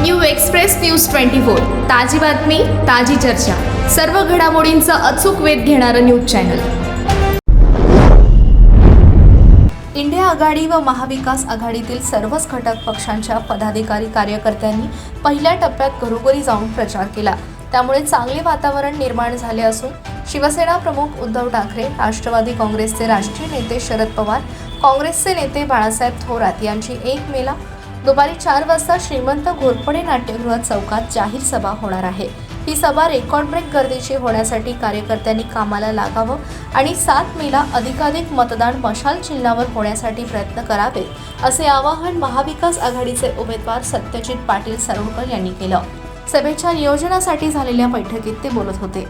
New express news twenty four. ताजी बातमी ताजी चर्चा. सर्व घडामोडींचा अचूक वेध घेणारं न्यूज चॅनल. इंडिया आघाडी व महाविकास आघाडीतील सर्वच घटक पक्षांच्या पदाधिकारी कार्यकर्त्यांनी पहिल्या टप्प्यात घरोघरी जाऊन प्रचार केला. त्यामुळे चांगले वातावरण निर्माण झाले असून शिवसेना प्रमुख उद्धव ठाकरे राष्ट्रवादी काँग्रेसचे राष्ट्रीय नेते शरद पवार काँग्रेसचे नेते बाळासाहेब थोरात यांची एक मेला दुपारी चार वाजता श्रीमंत घोरपडे नाट्यगृह चौकात जाहीर सभा होणार आहे. ही सभा रेकॉर्ड ब्रेक गर्दीची होण्यासाठी कार्यकर्त्यांनी कामाला लागावं आणि सात मेला अधिकाधिक मतदान मशाल चिन्हावर होण्यासाठी प्रयत्न करावे असे आवाहन महाविकास आघाडीचे उमेदवार सत्यजित पाटील सरोडकर यांनी केलं. सभेच्या नियोजनासाठी झालेल्या बैठकीत ते बोलत होते.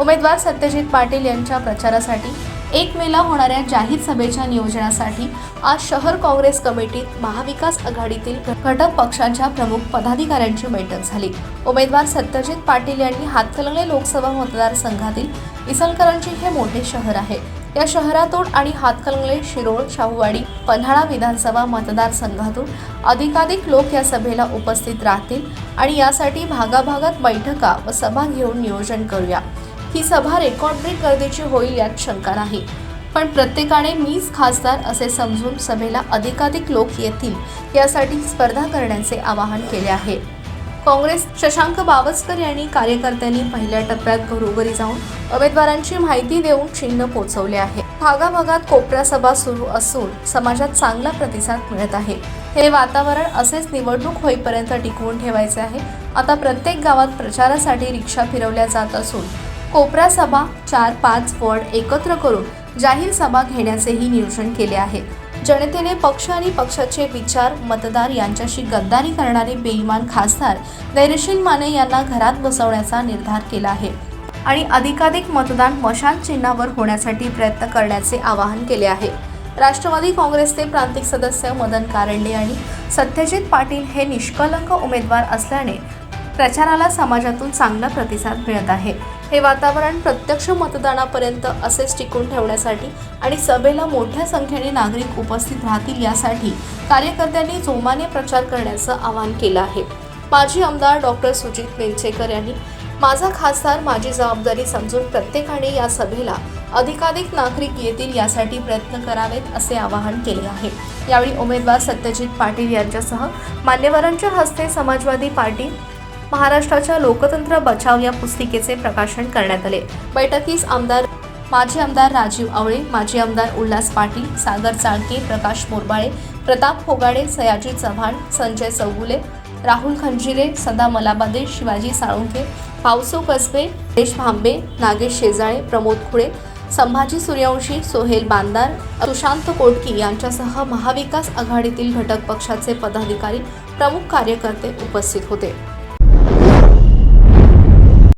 उमेदवार सत्यजित पाटील यांच्या प्रचारासाठी एक मेला होणाऱ्या जाहीर सभेच्या नियोजनासाठी आज शहर काँग्रेस कमिटीत महाविकास आघाडीतील घटक पक्षांच्या प्रमुख पदाधिकाऱ्यांची बैठक झाली. उमेदवार सत्यजित पाटील यांनी हातकलंगले लोकसभा मतदारसंघातील इचलकरंजी हे मोठे शहर आहे. या शहरातून आणि हातकलंगले शिरोळ शाहूवाडी पन्हाळा विधानसभा मतदारसंघातून अधिकाधिक लोक या सभेला उपस्थित राहतील आणि यासाठी भागाभागात बैठका व सभा घेऊन नियोजन करूया. ही सभा रेकॉर्ड ब्रेक गर्दीची होईल यात शंका नाही. पण प्रत्येकाने मीच खासदार असे समजून सभेला अधिकाधिक लोक येतील यासाठी स्पर्धा करण्याचे आवाहन केले आहे. काँग्रेस शशांक बावस्कर यांनी कार्यकर्त्यांनी पहिल्या टप्प्यात घरोघरी जाऊन उमेदवारांची माहिती देऊन चिन्ह पोचवले आहे. भागाभागात कोपऱ्या सभा सुरू असून समाजात चांगला प्रतिसाद मिळत आहे. हे वातावरण असेच निवडणूक होईपर्यंत टिकवून ठेवायचे आहे. आता प्रत्येक गावात प्रचारासाठी रिक्षा फिरवल्या जात असून कोपरा सभा चार पाच वॉर्ड एकत्र करून जाहीर सभा घेण्याचेही नियोजन केले आहे. जनतेने पक्ष आणि पक्षाचे विचार मतदार यांच्याशी गद्दारी करणारे बेईमान खासदार धैर्यशील माने यांना घरात बसवण्याचा निर्धार केला आहे आणि अधिकाधिक मतदान मशाल चिन्हावर होण्यासाठी प्रयत्न करण्याचे आवाहन केले आहे. राष्ट्रवादी काँग्रेसचे प्रांतिक सदस्य मदन कारंडे आणि सत्यजित पाटील हे निष्कलंक उमेदवार असल्याने प्रचाराला समाजातून चांगला प्रतिसाद मिळत आहे. हे वातावरण प्रत्यक्ष मतदानापर्यंत असेच टिकून ठेवण्यासाठी आणि सभेला मोठ्या संख्येने नागरिक उपस्थित राहतील यासाठी कार्यकर्त्यांनी जोमाने प्रचार करण्याचं आवाहन केलं आहे. माजी आमदार डॉक्टर सुजित वेंचेकर यांनी माझा खासदार माझी जबाबदारी समजून प्रत्येकाने या सभेला अधिकाधिक नागरिक येतील यासाठी प्रयत्न करावेत असे आवाहन केले आहे. यावेळी उमेदवार सत्यजित पाटील यांच्यासह मान्यवरांच्या हस्ते समाजवादी पार्टी महाराष्ट्राच्या लोकतंत्र बचाव या पुस्तिकेचे प्रकाशन करण्यात आले. बैठकीस आमदार माजी आमदार राजीव आवळे माजी आमदार उल्हास पाटील सागर चाळके प्रकाश मोरबाळे प्रताप फोगाडे सयाजी चव्हाण संजय चौगुले राहुल खंजिरे सदा मलाबादे शिवाजी साळुंखे पावसो कसबे देश भांबे नागेश शेजाळे प्रमोद खुळे संभाजी सूर्यवंशी सोहेल बांदार सुशांत कोटकी यांच्यासह महाविकास आघाडीतील घटक पक्षाचे पदाधिकारी प्रमुख कार्यकर्ते उपस्थित होते.